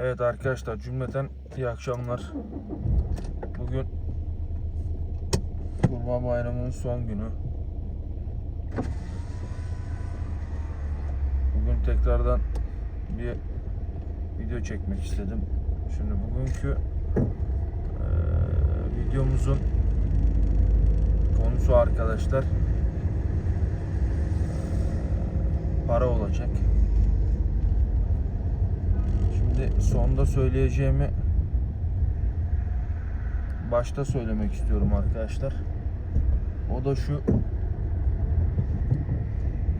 Evet arkadaşlar cümleten iyi akşamlar. Bugün Kurban Bayramı'nın son günü. Bugün tekrardan bir video çekmek istedim. Şimdi bugünkü eee, videomuzun konusu arkadaşlar para olacak. Şimdi sonda söyleyeceğimi başta söylemek istiyorum arkadaşlar. O da şu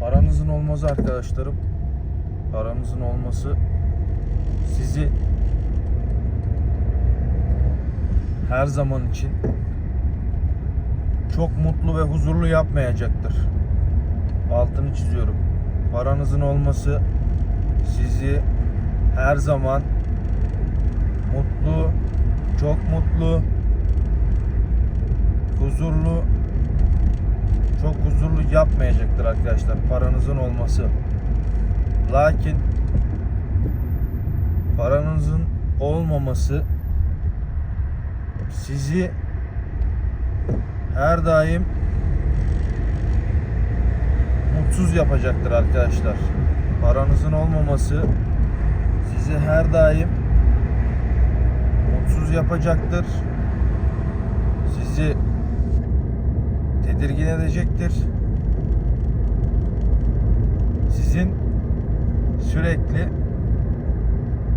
paranızın olması arkadaşlarım paranızın olması sizi her zaman için çok mutlu ve huzurlu yapmayacaktır. Altını çiziyorum. Paranızın olması sizi her zaman mutlu, çok mutlu, huzurlu, çok huzurlu yapmayacaktır arkadaşlar paranızın olması. Lakin paranızın olmaması sizi her daim mutsuz yapacaktır arkadaşlar. Paranızın olmaması sizi her daim mutsuz yapacaktır. Sizi tedirgin edecektir. Sizin sürekli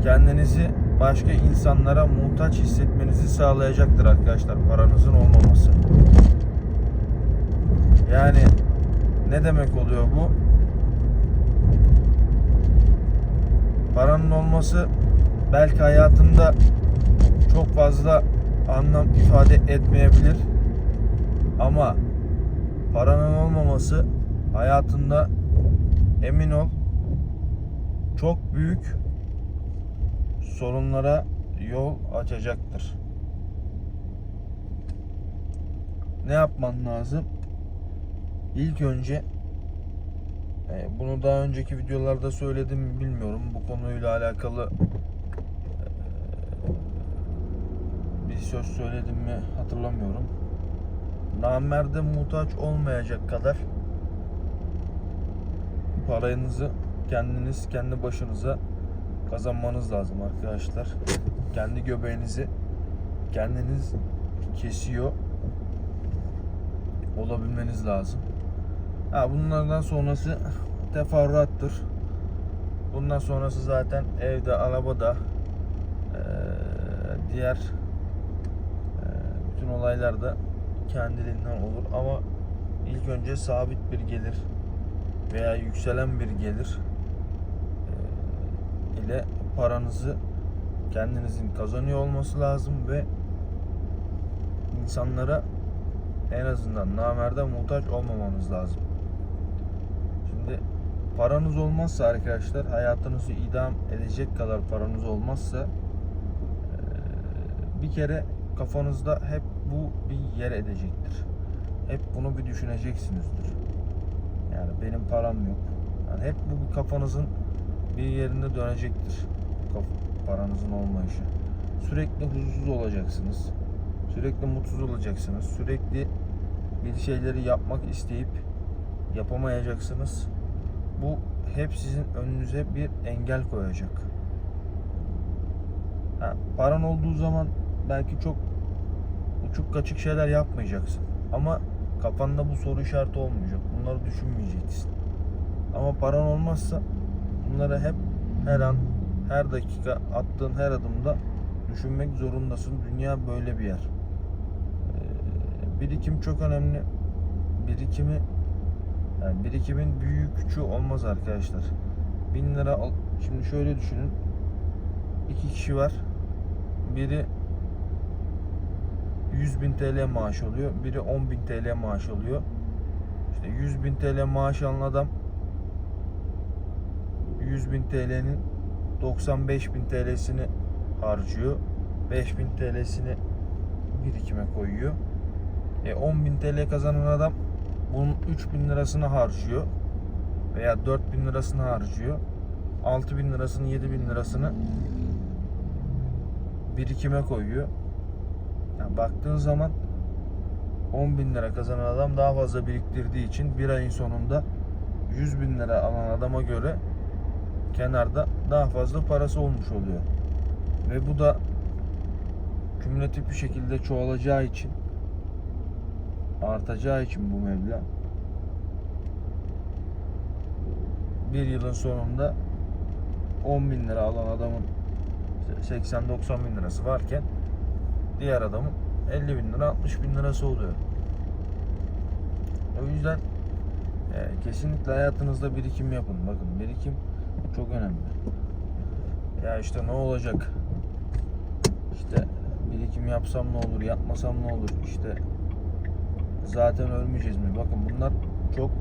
kendinizi başka insanlara muhtaç hissetmenizi sağlayacaktır arkadaşlar paranızın olmaması. Yani ne demek oluyor bu? Paranın olması belki hayatında çok fazla anlam ifade etmeyebilir. Ama paranın olmaması hayatında emin ol çok büyük sorunlara yol açacaktır. Ne yapman lazım? İlk önce bunu daha önceki videolarda söyledim mi bilmiyorum. Bu konuyla alakalı e, bir söz söyledim mi hatırlamıyorum. Namerde muhtaç olmayacak kadar paranızı kendiniz kendi başınıza kazanmanız lazım arkadaşlar. Kendi göbeğinizi kendiniz kesiyor olabilmeniz lazım. Ha bunlardan sonrası teferruattır. Bundan sonrası zaten evde, arabada eee, diğer eee, bütün olaylarda kendiliğinden olur ama ilk önce sabit bir gelir veya yükselen bir gelir eee, ile paranızı kendinizin kazanıyor olması lazım ve insanlara en azından namerde muhtaç olmamanız lazım. Paranız olmazsa arkadaşlar hayatınızı idam edecek kadar paranız olmazsa bir kere kafanızda hep bu bir yer edecektir. Hep bunu bir düşüneceksinizdir. Yani benim param yok. Yani hep bu kafanızın bir yerinde dönecektir. Paranızın olmayışı. Sürekli huzursuz olacaksınız. Sürekli mutsuz olacaksınız. Sürekli bir şeyleri yapmak isteyip yapamayacaksınız. Bu hep sizin önünüze bir engel koyacak. Ha, paran olduğu zaman belki çok uçuk kaçık şeyler yapmayacaksın. Ama kafanda bu soru işareti olmayacak. Bunları düşünmeyeceksin. Ama paran olmazsa bunları hep her an, her dakika attığın her adımda düşünmek zorundasın. Dünya böyle bir yer. Ee, Birikim çok önemli. Birikimi yani birikimin büyüğü küçüğü olmaz arkadaşlar. 1000 lira al. Şimdi şöyle düşünün. İki kişi var. Biri 100 bin TL maaş alıyor. Biri 10 bin TL maaş alıyor. İşte 100 bin TL maaş alan adam 100 bin TL'nin 95 bin TL'sini harcıyor. 5 bin TL'sini birikime koyuyor. E 10 bin TL kazanan adam bunun 3 bin lirasını harcıyor. Veya 4 bin lirasını harcıyor. 6 bin lirasını 7 bin lirasını birikime koyuyor. Yani baktığın zaman 10 bin lira kazanan adam daha fazla biriktirdiği için bir ayın sonunda 100 bin lira alan adama göre kenarda daha fazla parası olmuş oluyor. Ve bu da kümülatif bir şekilde çoğalacağı için artacağı için bu meblağ bir yılın sonunda 10 bin lira alan adamın 80-90 bin lirası varken diğer adamın 50 bin lira 60 bin lirası oluyor. O yüzden e, kesinlikle hayatınızda birikim yapın. Bakın birikim çok önemli. Ya işte ne olacak? İşte birikim yapsam ne olur, yapmasam ne olur? İşte zaten ölmeyeceğiz mi? Bakın bunlar çok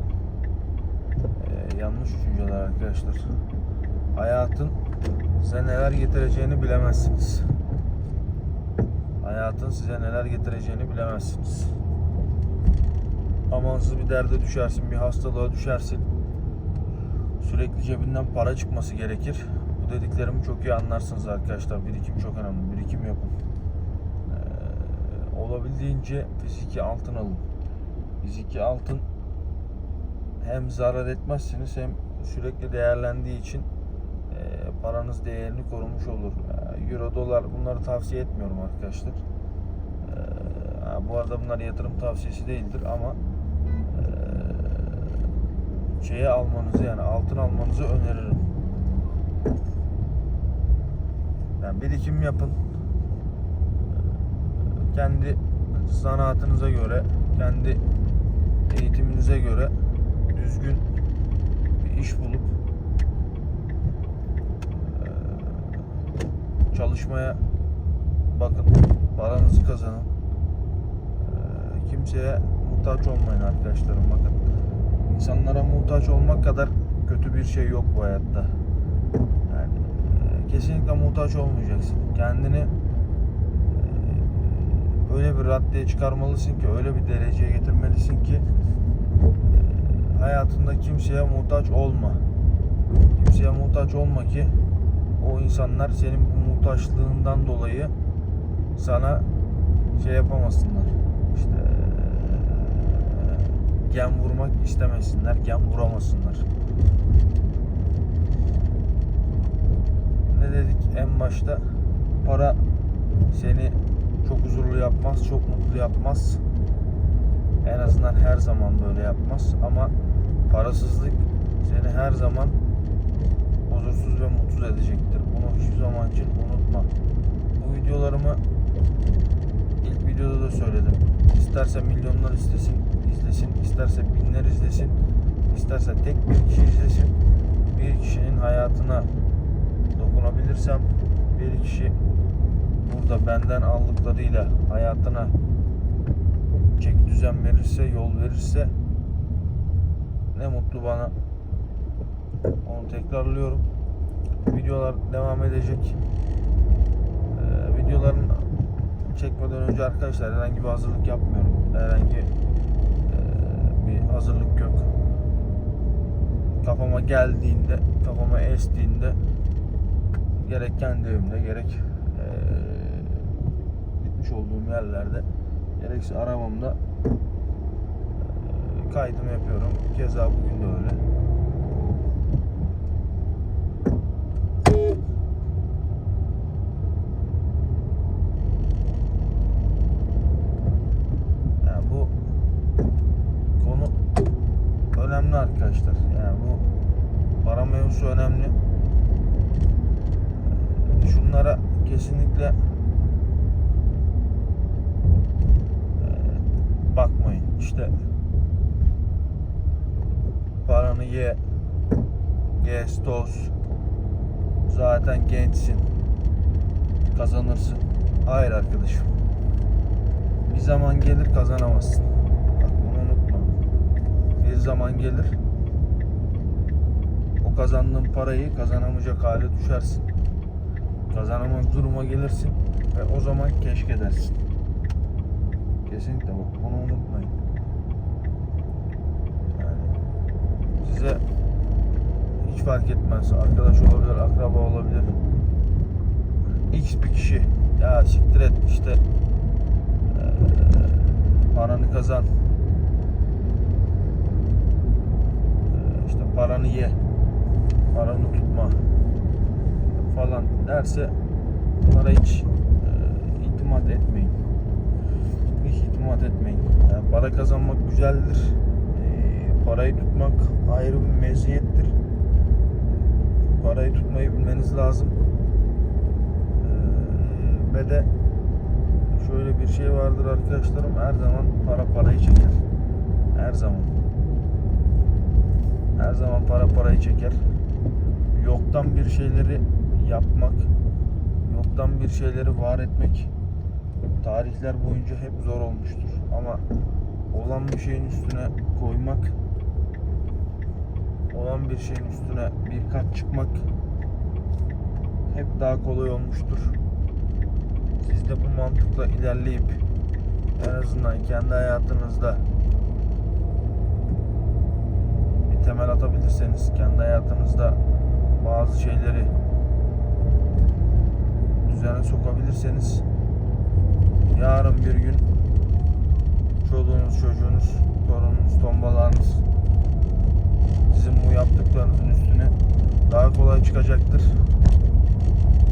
e, yanlış düşünceler arkadaşlar. Hayatın size neler getireceğini bilemezsiniz. Hayatın size neler getireceğini bilemezsiniz. Amansız bir derde düşersin, bir hastalığa düşersin. Sürekli cebinden para çıkması gerekir. Bu dediklerimi çok iyi anlarsınız arkadaşlar. Birikim çok önemli. Birikim yapın. Ee, olabildiğince fiziki altın alın. Fiziki altın hem zarar etmezsiniz hem sürekli değerlendiği için e, paranız değerini korumuş olur. E, Euro, dolar bunları tavsiye etmiyorum arkadaşlar. E, bu arada bunlar yatırım tavsiyesi değildir ama e, şeye almanızı yani altın almanızı öneririm. Yani birikim yapın. Kendi zanaatınıza göre, kendi eğitiminize göre düzgün bir iş bulup çalışmaya bakın. Paranızı kazanın. Kimseye muhtaç olmayın arkadaşlarım bakın. İnsanlara muhtaç olmak kadar kötü bir şey yok bu hayatta. Yani kesinlikle muhtaç olmayacaksın. Kendini bir raddeye çıkarmalısın ki, öyle bir dereceye getirmelisin ki eee, hayatında kimseye muhtaç olma. Kimseye muhtaç olma ki o insanlar senin bu muhtaçlığından dolayı sana şey yapamasınlar. İşte eee, gem vurmak istemesinler, gem vuramasınlar. Ne dedik en başta? Para seni çok huzurlu yapmaz, çok mutlu yapmaz. En azından her zaman böyle yapmaz ama parasızlık seni her zaman huzursuz ve mutsuz edecektir. Bunu hiçbir zaman için unutma. Bu videolarımı ilk videoda da söyledim. İsterse milyonlar istesin, izlesin, isterse binler izlesin, isterse tek bir kişi izlesin. Bir kişinin hayatına dokunabilirsem bir kişi burada benden aldıklarıyla hayatına çeki düzen verirse, yol verirse ne mutlu bana. Onu tekrarlıyorum. Videolar devam edecek. Ee, videoların çekmeden önce arkadaşlar herhangi bir hazırlık yapmıyorum. Herhangi e, bir hazırlık yok. Kafama geldiğinde, kafama estiğinde gerek kendi evimde gerek e, gitmiş olduğum yerlerde gerekse arabamda kaydımı yapıyorum. Keza bugün de öyle. Yani bu konu önemli arkadaşlar. Yani bu para mevzusu önemli. Şunlara kesinlikle e, bakmayın. İşte paranı ye, gez, toz. Zaten gençsin. Kazanırsın. Hayır arkadaşım. Bir zaman gelir kazanamazsın. Bak bunu unutma. Bir zaman gelir. O kazandığın parayı kazanamayacak hale düşersin. Kazanamaz duruma gelirsin ve o zaman keşke dersin. Kesinlikle bak bunu unutmayın. Yani size hiç fark etmez. Arkadaş olabilir, akraba olabilir. X bir kişi ya siktir et işte eee, paranı kazan Eee, işte paranı ye paranı tutma falan derse bunlara hiç eee, itimat etmeyin itimat etmeyin. Yani para kazanmak güzeldir. Eee, parayı tutmak ayrı bir meziyettir. Parayı tutmayı bilmeniz lazım. Eee, ve de şöyle bir şey vardır arkadaşlarım. Her zaman para parayı çeker. Her zaman. Her zaman para parayı çeker. Yoktan bir şeyleri yapmak yoktan bir şeyleri var etmek tarihler boyunca hep zor olmuştur ama olan bir şeyin üstüne koymak olan bir şeyin üstüne bir kat çıkmak hep daha kolay olmuştur. Siz de bu mantıkla ilerleyip en azından kendi hayatınızda bir temel atabilirseniz, kendi hayatınızda bazı şeyleri düzene sokabilirseniz yarın bir gün çoluğunuz, çocuğunuz, torununuz, tombalarınız sizin bu yaptıklarınızın üstüne daha kolay çıkacaktır.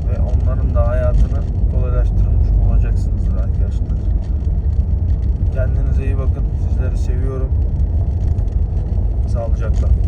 Ve onların da hayatını kolaylaştırmış olacaksınızdır arkadaşlar. Kendinize iyi bakın. Sizleri seviyorum. Sağlıcakla.